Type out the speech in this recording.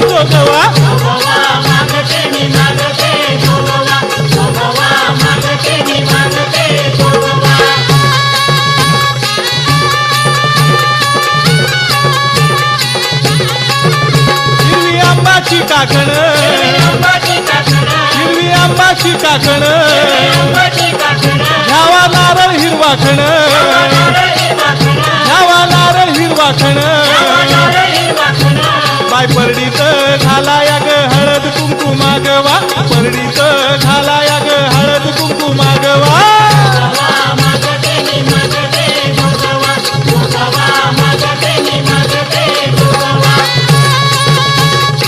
जोगवा. हिरवी आंबाची काकण. हिरवी आंबाची काकण. घ्यावा नारळ हिरवा खण. घ्यावा नारळ हिरवा खण. बाय परडीत घाला या ग हळद कुंकू मागवा. परडीत घाला